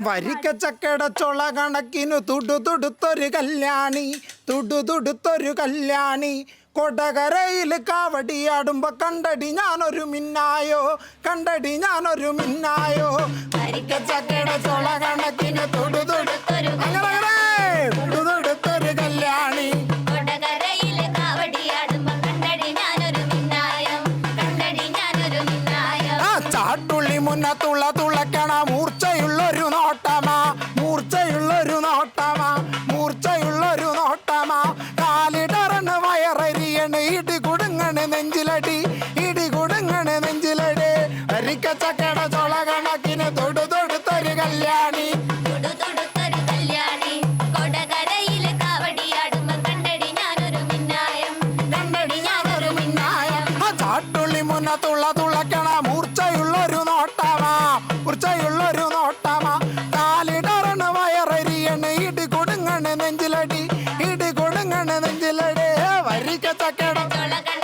വരിക്ക ചക്കട ചൊള കണക്കിനു തുടു തുടുത്തൊരു കല്യാണി തുടു തുടുത്തൊരു കല്യാണി. കൊടകരയിൽ കാവടിയാടുമ്പോ കണ്ടടി ഞാനൊരു മിന്നായോ കണ്ടടി ഞാനൊരു മിന്നായോ. വരിക്ക ചക്കട ചൊള കണക്കിനു തുടു തുടുത്തൊരു അങ്ങനെ കല്യാണി. ചാട്ടുള്ളി മുന്നത്തുള്ള തുളക്കണ മൂർച്ചയുള്ളൊരു വയറരിയണ് ഇടി കുടുങ്ങണ് നെഞ്ചിലടി ഇടി കുടുങ്ങണ് നെഞ്ചിലടി. അരിക്ക ചക്കട ചൊള കണക്കിന് തൊടു തൊടുത്തൊരു കല്യാണി. തുള്ള തുടുത്തൊരു Ricky te queda.